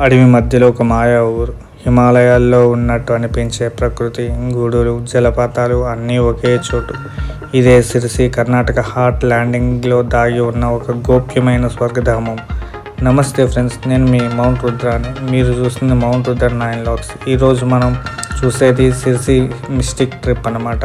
అడవి మధ్యలో ఒక మాయా ఊరు. హిమాలయాల్లో ఉన్నట్టు అనిపించే ప్రకృతి గూడులు జలపాతాలు అన్నీ ఒకే చోటు. ఇదే సిరిసి కర్ణాటక హార్ట్ ల్యాండింగ్లో దాగి ఉన్న ఒక గోప్యమైన స్వర్గధామం. నమస్తే ఫ్రెండ్స్ నేను మీ మౌంట్ రుద్రాని. మీరు చూస్తుంది మౌంట్ రుద్ర నైన్ లాక్స్. ఈరోజు మనం చూసేది సిరిసి మిస్టిక్ ట్రిప్ అన్నమాట.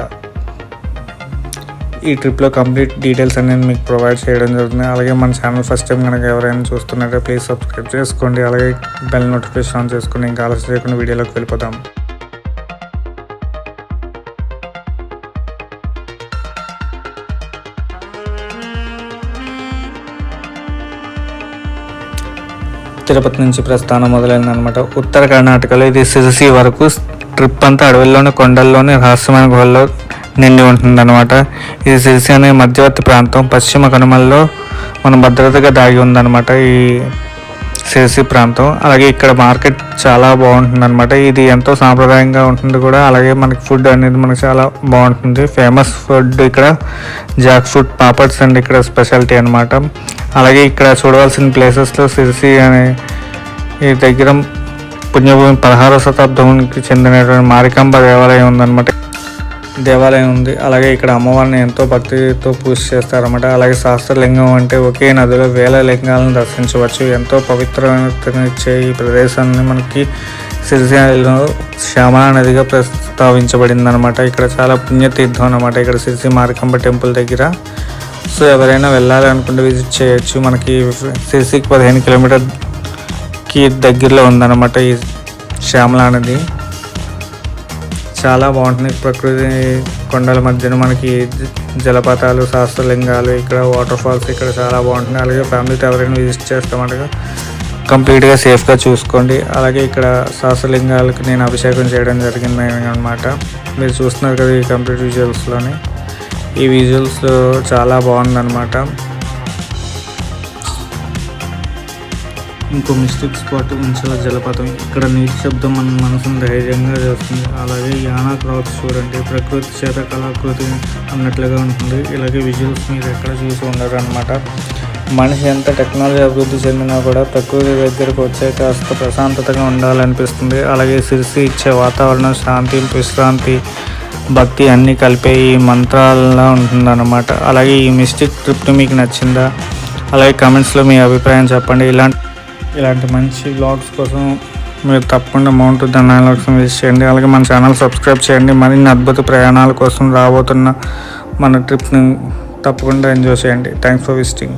ఈ ట్రిప్లో కంప్లీట్ డీటెయిల్స్ అనేది మీకు ప్రొవైడ్ చేయడం జరుగుతుంది. అలాగే మన ఛానల్ ఫస్ట్ టైం కనుక ఎవరైనా చూస్తున్నట్టే ప్లీజ్ సబ్స్క్రైబ్ చేసుకోండి. అలాగే బెల్ నోటిఫికేషన్ ఆన్ చేసుకుని ఇంకా ఆలస్యం చేయకుండా వీడియోలోకి వెళ్ళిపోతాం తిరుపతి నుంచి ప్రస్థానం మొదలైందనమాట ఉత్తర కర్ణాటకలో ఇది సిరిసి వరకు. ట్రిప్ అంతా అడవిలోనే కొండల్లోనే రహస్యమైన గుహల్లో నిండి ఉంటుందన్నమాట. ఇది సిరిసి అనే మధ్యవర్తి ప్రాంతం పశ్చిమ కనుమల్లో మన భద్రతగా దాగి ఉందన్నమాట ఈ సిరిసి ప్రాంతం. అలాగే ఇక్కడ మార్కెట్ చాలా బాగుంటుంది అనమాట ఇది ఎంతో సాంప్రదాయంగా ఉంటుంది కూడా. అలాగే మనకి ఫుడ్ అనేది మనకి చాలా బాగుంటుంది. ఫేమస్ ఫుడ్ ఇక్కడ జాక్ ఫ్రూట్ పాపడ్స్ అండ్ ఇక్కడ స్పెషాలిటీ అనమాట అలాగే ఇక్కడ చూడవలసిన ప్లేసెస్లో సిరిసి అనే ఈ దగ్గర పుణ్యభూమి పదహారవ శతాబ్దానికి చెందినటువంటి మారికాంబ దేవాలయం ఉందన్నమాట. దేవాలయం ఉంది. అలాగే ఇక్కడ అమ్మవారిని ఎంతో భక్తితో పూజ చేస్తారన్నమాట. అలాగే శాస్త్రలింగం అంటే ఒకే నదిలో వేల లింగాలను దర్శించవచ్చు. ఎంతో పవిత్రతనిచ్చే ఈ ప్రదేశాన్ని మనకి సిరిసిలో శ్యామలా నదిగా ప్రస్తావించబడింది అనమాట ఇక్కడ చాలా పుణ్యతీర్థం అనమాట ఇక్కడ సిరిసి మార్కంబ టెంపుల్ దగ్గర. సో ఎవరైనా వెళ్ళాలి అనుకుంటే విజిట్ చేయొచ్చు. మనకి సిరిసికి పదిహేను కిలోమీటర్కి దగ్గరలో ఉందన్నమాట ఈ శ్యామలా నది. చాలా బాగుంటుంది. ప్రకృతి కొండల మధ్యన మనకి జలపాతాలు శాస్త్రలింగాలు ఇక్కడ వాటర్ ఫాల్స్ ఇక్కడ చాలా బాగుంటుంది. అలాగే ఫ్యామిలీతో ఎవరైనా విజిట్ చేస్తామంటే కంప్లీట్గా సేఫ్గా చూసుకోండి. అలాగే ఇక్కడ శాస్త్రలింగాలకు నేను అభిషేకం చేయడం జరిగింది అనమాట మీరు చూస్తున్నారు కదా ఈ కంప్లీట్ విజువల్స్లోని ఈ విజువల్స్ చాలా బాగుందన్నమాట. ఇంకో మిస్టేక్ స్పాట్ ఉంచాల జలపాతం. ఇక్కడ నీటి శబ్దం మన మనసును ధైర్యంగా చేస్తుంది. అలాగే యానా క్రాప్స్ చూడండి. ప్రకృతి చేత కళాకృతి అన్నట్లుగా ఉంటుంది. ఇలాగే విజువల్స్ మీరు ఎక్కడ చూసి ఉండరు అనమాట మనిషి ఎంత టెక్నాలజీ అభివృద్ధి చెందినా కూడా ప్రకృతి దగ్గరకు వచ్చే కాస్త ప్రశాంతతగా ఉండాలనిపిస్తుంది. అలాగే సిరిసి ఇచ్చే వాతావరణం శాంతి విశ్రాంతి భక్తి అన్నీ కలిపే ఈ మంత్రాలలో ఉంటుందన్నమాట. అలాగే ఈ మిస్టిక్ ట్రిప్ మీకు నచ్చిందా? అలాగే కమెంట్స్లో మీ అభిప్రాయం చెప్పండి. ఇలాంటి ఇలాంటి మంచి బ్లాగ్స్ కోసం మీరు తప్పకుండా మౌంట్ ధనాలక్ష్మి విజిట్ చేయండి. అలాగే మన ఛానల్ సబ్స్క్రైబ్ చేయండి. మరిన్ని అద్భుత ప్రయాణాల కోసం రాబోతున్న మన ట్రిప్ని తప్పకుండా ఎంజాయ్ చేయండి. Thanks for visiting